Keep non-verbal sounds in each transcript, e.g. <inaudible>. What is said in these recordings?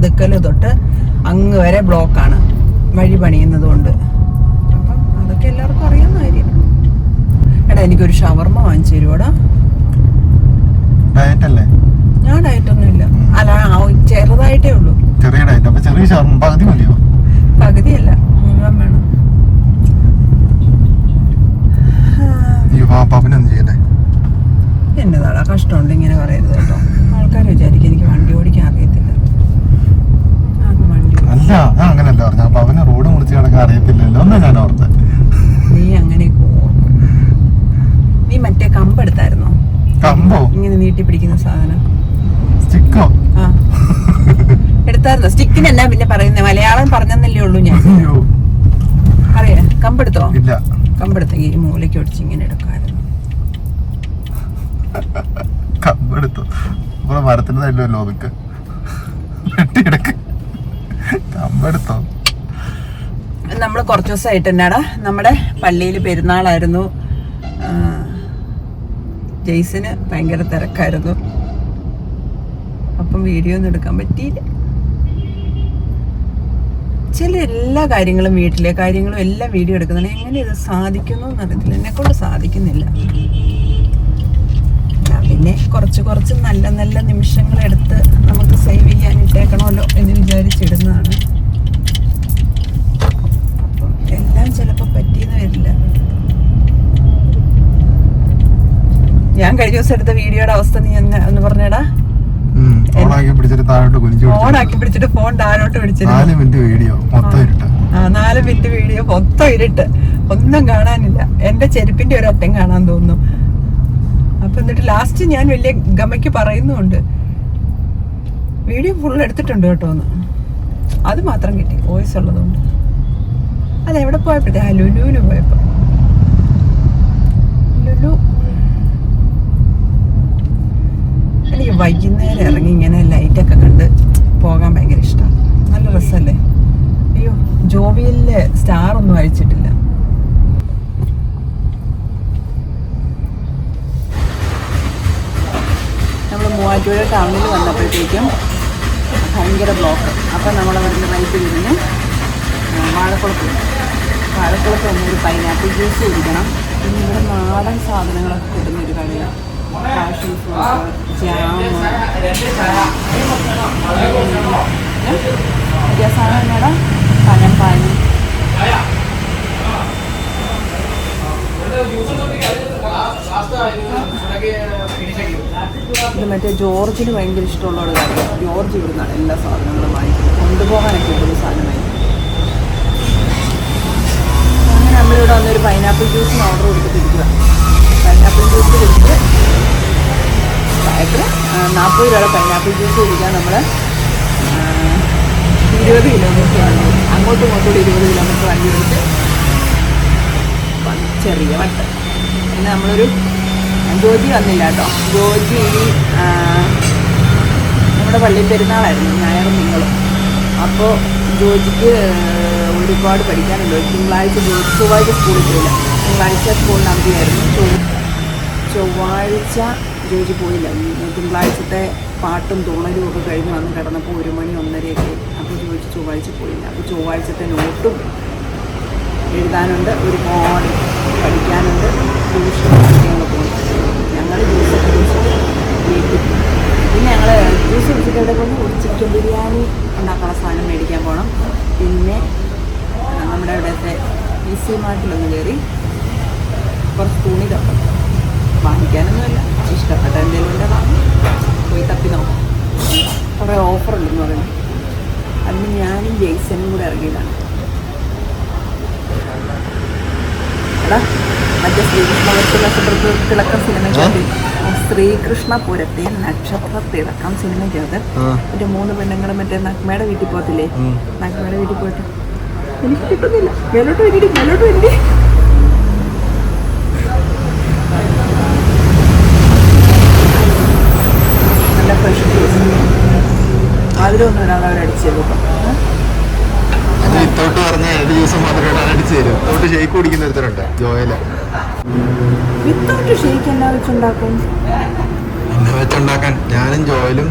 വാതുക്കൽ തൊട്ട് അങ്ങ് വരെ ബ്ലോക്കാണ് വഴി പണിയുന്നത് കൊണ്ട് അപ്പം അതൊക്കെ എല്ലാവർക്കും അറിയാവുന്ന കാര്യം. എടാ എനിക്കൊരു ഷവർമ്മ വാങ്ങിച്ചു തരുവോടാ? ഡയറ്റ് ഒന്നും ഇല്ല അല്ല ചെറുതായിട്ടേ ഉള്ളൂ. ചെറിയ ഡയറ്റ് അപ്പൊ ചെറിയ ഷവർമ പകുതി മതിയോ? പകുതിയല്ല മുഴുവൻ വേണം. എന്നതാടാ കഷ്ടമുണ്ട് ഇങ്ങനെ പറയരുത് കേട്ടോ ആൾക്കാർ വിചാരിക്കും എനിക്ക് വണ്ടി ഓടിക്കാൻ അറിയത്തില്ല ആർക്കും വണ്ടി ഓടി- അല്ല ഞാൻ അങ്ങനല്ല പറഞ്ഞ അപ്പൊ അവന് റോഡ് മുറിച്ച് കിടക്കാൻ അറിയത്തില്ലല്ലോ എന്നാ ഞാൻ ഓർത്തെ നീ അങ്ങനെ ഓർക്കും നീ മറ്റേ കമ്പ് എടുത്തായിരുന്നോ കമ്പോ ഇങ്ങനെ നീട്ടി പിടിക്കുന്ന സാധനം സ്റ്റിക്കോ ആ എടുത്തായിരുന്നോ സ്റ്റിക്കിന് എന്നാ പിന്നെ പറയുന്നത്. മലയാളം പറഞ്ഞെന്നല്ലേ ഉള്ളൂ ഞാൻ. അറിയാ? കമ്പെടുത്തോ? ഇല്ല. കമ്പെടുത്തെങ്കിൽ ഈ മൂലയ്ക്ക് ഒടിച്ച് ഇങ്ങനെ എടുക്കാമായിരുന്നു കമ്പെടുത്തു. ഇവിടെ മരത്തിന്റെ തല്ലല്ലോ ഒതുക്ക് വെട്ടിയെടുക്ക്. കമ്പെടുത്തോ? നമ്മൾ കുറച്ച് ദിവസമായിട്ട് എന്നാടാ നമ്മുടെ പള്ളിയിൽ പെരുന്നാളായിരുന്നു. ജെയ്സിന് ഭയങ്കര തിരക്കായിരുന്നു. അപ്പം വീഡിയോ ഒന്നും എടുക്കാൻ പറ്റിയില്ല. ചില എല്ലാ കാര്യങ്ങളും വീട്ടിലെ കാര്യങ്ങളും എല്ലാം വീഡിയോ എടുക്കുന്നുണ്ട്. എങ്ങനെ ഇത് സാധിക്കുന്നു എന്നറിയത്തില്ല. എന്നെ കൊണ്ട് സാധിക്കുന്നില്ല പിന്നെ കുറച്ച് കുറച്ച് നല്ല നല്ല നിമിഷങ്ങൾ എടുത്ത് നമുക്ക് സേവ് ചെയ്യാൻ ഇട്ടേക്കണമല്ലോ എന്ന് വിചാരിച്ചിടുന്നതാണ്. എല്ലാം ചിലപ്പോൾ പറ്റിയെന്ന് വരില്ല. ഞാൻ കഴിഞ്ഞ ദിവസം എടുത്ത വീഡിയോയുടെ അവസ്ഥ നീ എന്ന് ഒന്ന് പറഞ്ഞേടാ. ഓണാക്കി പിടിച്ചിട്ട് താഴോട്ട് കുനിച്ചു ഓണാക്കി പിടിച്ചിട്ട് ഫോൺ താഴോട്ട് പിടിച്ചിരുന്നു നാല് മിനിറ്റ് വീഡിയോ മൊത്തം ഇരുട്ട്. ആ നാല് മിനിറ്റ് വീഡിയോ മൊത്തം ഇരുട്ട്. ഒന്നും കാണാനില്ല. എന്റെ ചെരുപ്പിന്റെ ഒരു അറ്റം കാണാൻ തോന്നുന്നു. അപ്പൊ എന്നിട്ട് ലാസ്റ്റ് ഞാൻ വലിയ ഗമയ്ക്ക് പറയുന്നുണ്ട്. വീഡിയോ ഫുൾ എടുത്തിട്ടുണ്ട് കേട്ടോ ഒന്ന് അത് മാത്രം കിട്ടി. വോയിസ് ഉള്ളതുകൊണ്ട്. അല്ല എവിടെ പോയപ്പോഴത്തെ? ലുലുവിന് പോയപ്പോ. ലുലു എനിക്ക് വൈകുന്നേരം ഇറങ്ങി ഇങ്ങനെ ലൈറ്റൊക്കെ കണ്ട് പോകാൻ ഭയങ്കര ഇഷ്ടമാണ് നല്ല രസമല്ലേ അയ്യോ ജോവിയലിൽ സ്റ്റാർ ഒന്നും അഴിച്ചിട്ടില്ല. നമ്മൾ മൂവാറ്റുപുഴ ടൗണിൽ വന്നപ്പോഴത്തേക്കും ഭയങ്കര ബ്ലോക്ക് അപ്പം നമ്മൾ അവിടുന്ന് റൈറ്റ് തിരിഞ്ഞ് വാഴക്കുളത്ത്. വാഴക്കുളത്ത് വന്നൊരു പൈനാപ്പിൾ ജ്യൂസ് കുടിക്കണം. പിന്നെ ഇവിടെ നാടൻ സാധനങ്ങളൊക്കെ കിട്ടുന്ന ഒരു കടയാണ്. പാഷൻ ഫ്രൂട്ട് മേഡം ഇത് മറ്റേ ജോർജിന് ഭയങ്കര ഇഷ്ടമുള്ള ഒരു കാര്യം. ജോർജ് ഇവിടുന്നാണ് എല്ലാ സാധനങ്ങളും വാങ്ങിക്കുന്നത് കൊണ്ടുപോകാനൊക്കെ ഇവിടുന്ന് സാധനമായി അങ്ങനെ നമ്മളിവിടെ വന്നൊരു പൈനാപ്പിൾ ജ്യൂസിന് ഓർഡർ കൊടുത്തിട്ടിരിക്കുക പൈനാപ്പിൾ ജ്യൂസ് കുടിച്ച് എത്ര നാൽപ്പത് രൂപയുടെ പൈനാപ്പിൾ ജ്യൂസ് കുടിക്കാൻ നമ്മൾ ഇരുപത് കിലോമീറ്റർ വണ്ടി. അങ്ങോട്ടും ഇങ്ങോട്ടും ഇരുപത് കിലോമീറ്റർ വണ്ടി ഓടിച്ച് ചെറിയ വട്ട്. പിന്നെ നമ്മളൊരു ജോജി വന്നില്ല കേട്ടോ. ജോജി നമ്മുടെ പള്ളി പെരുന്നാളായിരുന്നു ഞായറും നിങ്ങളും അപ്പോൾ ജോജിക്ക് ഒരുപാട് പഠിക്കാനുണ്ട്. തിങ്കളാഴ്ച ജോജി ചൊവ്വാഴ്ച സ്കൂളിൽ പോയില്ല. തിങ്കളാഴ്ച സ്കൂളിൽ അവധിയായിരുന്നു. ചൊവ്വ ചൊവ്വാഴ്ച ജോജി പോയില്ല. തിങ്കളാഴ്ചത്തെ പാട്ടും തുള്ളലും ഒക്കെ കഴിഞ്ഞ് വന്ന് കിടന്നപ്പോൾ ഒരു മണി ഒന്നരയൊക്കെ അപ്പോൾ ജോജി ചൊവ്വാഴ്ച പോയില്ല. അപ്പോൾ ചൊവ്വാഴ്ചത്തെ നോട്ടും എഴുതാനുണ്ട് ഒരുപാട് പഠിക്കാനുണ്ട് ട്യൂഷൻ ഞങ്ങൾ പോയി. ഞങ്ങൾ ജ്യൂസ് ജ്യൂസ്. പിന്നെ ഞങ്ങൾ ജ്യൂസ് കുടിച്ചിട്ട് പോകുന്നു ഒരു ചിക്കൻ ബിരിയാണി ഉണ്ടാക്കാനുള്ള സാധനം മേടിക്കാൻ പോകണം പിന്നെ നമ്മുടെ ഇവിടുത്തെ ഈസി മാർട്ടിലൊന്ന് കയറി കുറച്ച് തുണി തപ്പണം വാങ്ങിക്കാനൊന്നുമില്ല. ഇഷ്ടപ്പെട്ട എന്തെങ്കിലും വാങ്ങും പോയി തപ്പി നോക്കാം. കുറേ ഓഫറുണ്ടെന്ന് പറയുന്നു. അന്ന് ഞാനും ജെയ്സനും കൂടെ ഇറങ്ങിയതാണ്. എടാ മറ്റേ ശ്രീകൃഷ്ണപുരത്തെ നക്ഷത്ര തിളക്കം സിനിമയ്ക്കകത്ത് ശ്രീകൃഷ്ണപുരത്തെ നക്ഷത്ര തിളക്കം സിനിമയ്ക്കകത്ത് മറ്റേ മൂന്ന് പെണ്ണുങ്ങൾ മറ്റേ നഗ്മയുടെ വീട്ടിൽ പോകത്തില്ലേ? നഗ്മയുടെ വീട്ടിൽ പോയിട്ട് എനിക്ക് കിട്ടുന്നില്ല. മേലോട്ട് വേണ്ടി മേലോട്ട് വേണ്ടി നല്ല ഫ്രഷ് ജ്യൂസ് കേട്ടോ ഇത്തോട്ട് പറഞ്ഞ ഏഴ് ദിവസം മാത്രമേ കാണിച്ചു തരും. തൊട്ട് ഷെയ്ക്ക് കുടിക്കുന്ന ഒരുത്തരുണ്ട് ജോയല. വിത്തൗട്ട് ഷേക്ക് എന്നാ വെച്ചുണ്ടാക്കും? എന്നെ വെച്ചുണ്ടാക്കാൻ? ഞാനും ജോയലും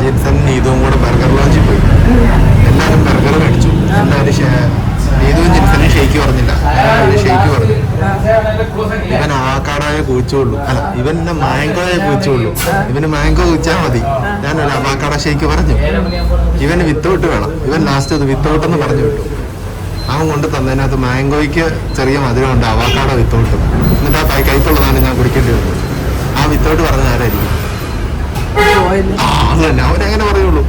ജിൻസൺ നീതുവും കൂടെ ബർഗർ ലോഞ്ചിൽ പോയി. എല്ലാവരും ബർഗർ മേടിച്ചു. എല്ലാവരും നീതുവും ജിൻസനും ഷെയ്ക്ക് പറഞ്ഞില്ല. ഷെയ്ക്ക് പറഞ്ഞു. ഇവൻ ആക്കാടായ കുഴിച്ചുള്ളൂ അല്ല ഇവൻ മാങ്കോയെ കുഴിച്ചുള്ളൂ ഇവന് മാങ്കോ കുഴിച്ചാൽ മതി. ഞാൻ ഒരു അവാക്കാട ഷെയ്ക്ക് പറഞ്ഞു. ഇവന് വിത്തൗട്ട് വേണം. ഇവൻ ലാസ്റ്റ് അത് വിത്തൗട്ട് എന്ന് പറഞ്ഞു വിട്ടു. അവൻ കൊണ്ട് തന്നതിനകത്ത് മാങ്കോയ്ക്ക് ചെറിയ മധുരമുണ്ട് അവാക്കാട വിത്തൗട്ട്. എന്നിട്ട് ആ കൈ കയ്പുള്ളതാണ് ഞാൻ കുടിക്കേണ്ടി വന്നത് ആ വിത്തൗട്ട് പറഞ്ഞ ആരായിരിക്കും? അത് തന്നെ. അവൻ അങ്ങനെ പറയുള്ളൂ.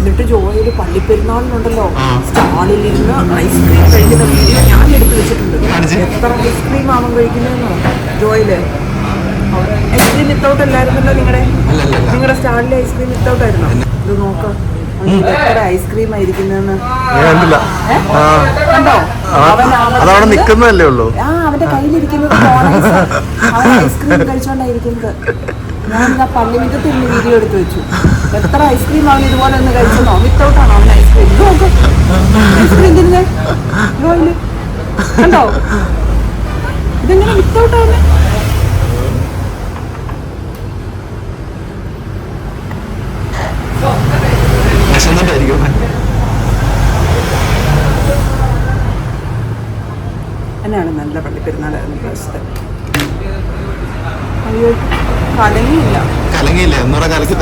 എന്നിട്ട് ജോയൽ പള്ളിപ്പെരുന്നാളിനുണ്ടല്ലോ. സ്റ്റാളിൽ ഇരുന്ന് ഐസ്ക്രീം കഴിക്കുന്ന വീഡിയോ ഞാൻ എടുത്തു വെച്ചിട്ടുണ്ട്. എത്ര ഐസ്ക്രീം ആവും കഴിക്കുന്നതെന്നോ? ജോയിൽ. ഐസ്ക്രീം വിത്തൗട്ട് അല്ലായിരുന്നല്ലോ നിങ്ങളുടെ നിങ്ങളുടെ സ്റ്റാളിലെ ഐസ്ക്രീം വിത്തൗട്ട് ആയിരുന്നോ? ഇത് നോക്ക്. എത്ര ഐസ്ക്രീം ആയിരിക്കുന്നതെന്ന്? കണ്ടോ? അവൻ അതവിടെ നിൽക്കുന്നതല്ലേ ഉള്ളൂ. ആ അവന്റെ കയ്യിലിരിക്കുന്നത് ഐസ്ക്രീം കഴിച്ചോണ്ടായിരിക്കുന്നത്. ഞാൻ ആ പള്ളി വീഡിയോ എടുത്തു വെച്ചു. എത്ര ഐസ്ക്രീം അവൻ ഇതുപോലെ ഒന്ന് കഴിച്ചെന്നോ? വിത്തൗട്ടാണോ അവൻ ഐസ്ക്രീം നോക്ക്. ഐസ്ക്രീം തിന്നെ. ജോയിൽ കണ്ടോ? ഇതെങ്ങനെ വിത്തൗട്ടാണ് എന്നാണ് നല്ല പള്ളി പെരുന്നാളായിരുന്നു പ്രാവശ്യത്തെ അയ്യോ കലങ്ങിയില്ല. കലങ്ങിയില്ല. ഒന്നുകൂടെ കലക്കി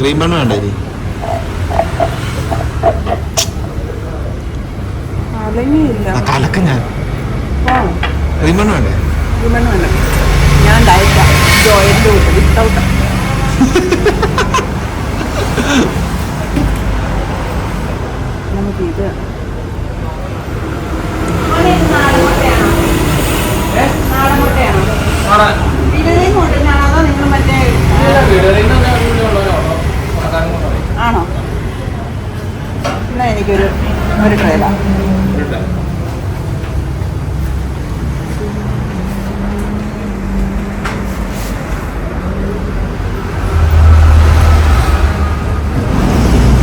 ക്രീം ബണ് വേണ്ട ഇനി കലക്ക് ഞാൻ. ക്രീം ബണ്ണ് വേണ്ടേ? ഞാൻ <laughs> നമുക്ക് ഇത് ആണോ എന്നാ എനിക്കൊരു ഒരു ട്രേലാ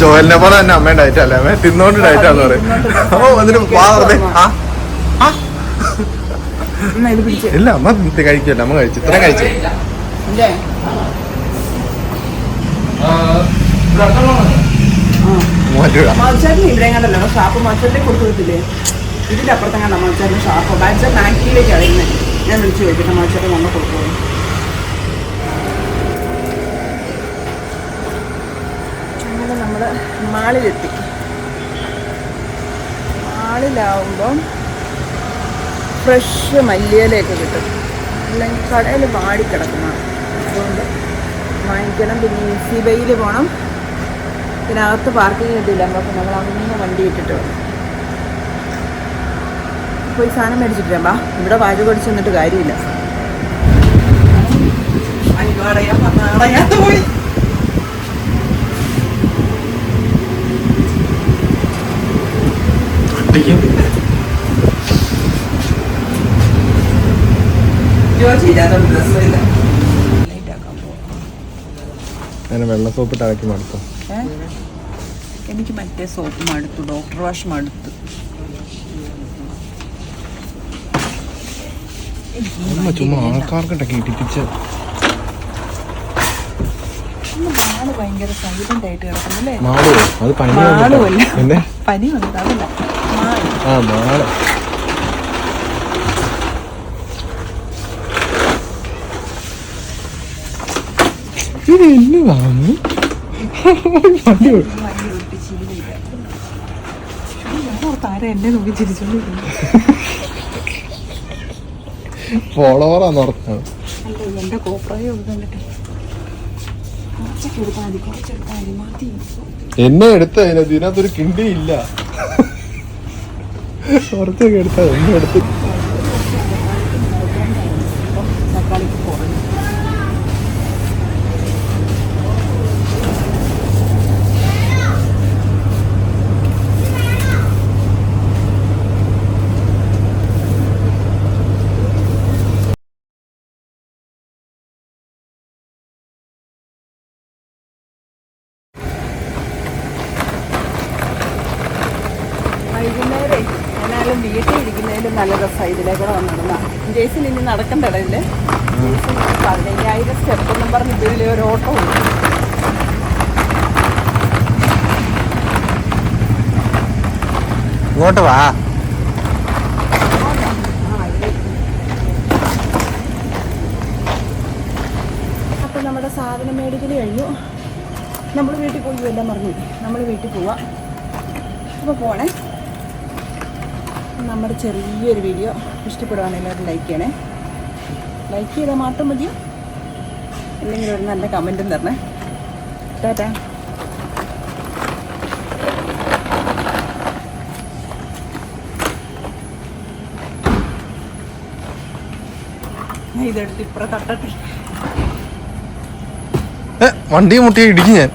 ജോയലിനെ പോലെ തന്നെ അമ്മ ഡയറ്റ് അല്ലേ? അമ്മ തിന്നോണ്ട് ഡയറ്റ് ആണെന്ന് പറയും. ഓ എന്നിട്ട് ആ. ഇല്ല അമ്മ ഇത് കഴിക്കില്ല അമ്മ കഴിച്ചു. ഇത്ര കഴിച്ചു. അറിയുന്നത് ഞാൻ നമ്മൾ അങ്ങനെ നമ്മൾ മാളിലെത്തി. മാളിലാവുമ്പം ഫ്രഷ് മല്ലിയിലേക്ക് കിട്ടും. അല്ലെങ്കിൽ കടയിൽ വാടിക്കിടക്കുന്നതാണ് അതുകൊണ്ട് വാങ്ങിക്കണം. പിന്നെ ഈസി ബൈയിൽ പോകണം ഇതിനകത്ത് പാർക്കിംഗ് കിട്ടിയില്ല അപ്പോൾ നമ്മൾ അങ്ങ് വണ്ടി ഇട്ടിട്ട് വന്നു പോയി സാധനം മേടിച്ചിട്ട് ബാ ഇവിടെ വാഴ അടിച്ച് നിന്നിട്ട് കാര്യമില്ല അയ്യോ, പോയി. പോവാം. അങ്ങനെ വെള്ള സോപ്പിട്ട് അടക്കി മടുത്തു? എനിക്ക് മറ്റേ സോപ്പ് മടുത്തു ഡോക്ടർ വാഷ് മടുത്തു. ചുമ്മാ ഇടിപ്പിച്ച്. ഭയങ്കര സൈലന്റ് ആയിട്ട് കിടക്കുന്നല്ലേ? പനി ഇത് എന്നെ ചിരിച്ചോണ്ടിരിക്കുന്നു ഫോളോവറാന്ന് മതി എന്നെ എടുത്ത ഇതിനകത്തൊരു കിണ്ടിയില്ല. കുറച്ചൊക്കെ എടുത്ത എന്നെ എടുത്ത്. എന്നാലും വീട്ടിൽ ഇരിക്കുന്നതിലും നല്ല രസമാണ്. ഇതിലെ കൂടെ വന്ന് നടന്ന. ജേസിന് ഇനി നടക്കണ്ടട ഇതിൽ പതിനയ്യായിരം സ്റ്റെപ്പ് എന്നും പറഞ്ഞ് ഇതിൽ ഒരു ഓട്ടോ ഉണ്ട്. ഇങ്ങോട്ട് വാ. അപ്പം നമ്മുടെ സാധനം മേടിക്കൽ കഴിഞ്ഞു. നമ്മൾ വീട്ടിൽ പോയി എല്ലാം പറഞ്ഞു. നമ്മൾ വീട്ടിൽ പോവാം. അപ്പോൾ പോണേ. നമ്മുടെ ചെറിയൊരു വീഡിയോ. ഇഷ്ടപ്പെടുവാണെങ്കിൽ എല്ലാവരും ലൈക്ക് ചെയ്യണേ. ലൈക്ക് ചെയ്താൽ മാത്രം മതിയോ? അല്ലെങ്കിൽ ഒരു നല്ല കമന്റും തരണേ. ടാറ്റാ. ഇതെടുത്ത് ഇപ്പുറം തട്ടട്ടെ. വണ്ടി മുട്ടി ഇടിക്കും ഞാൻ.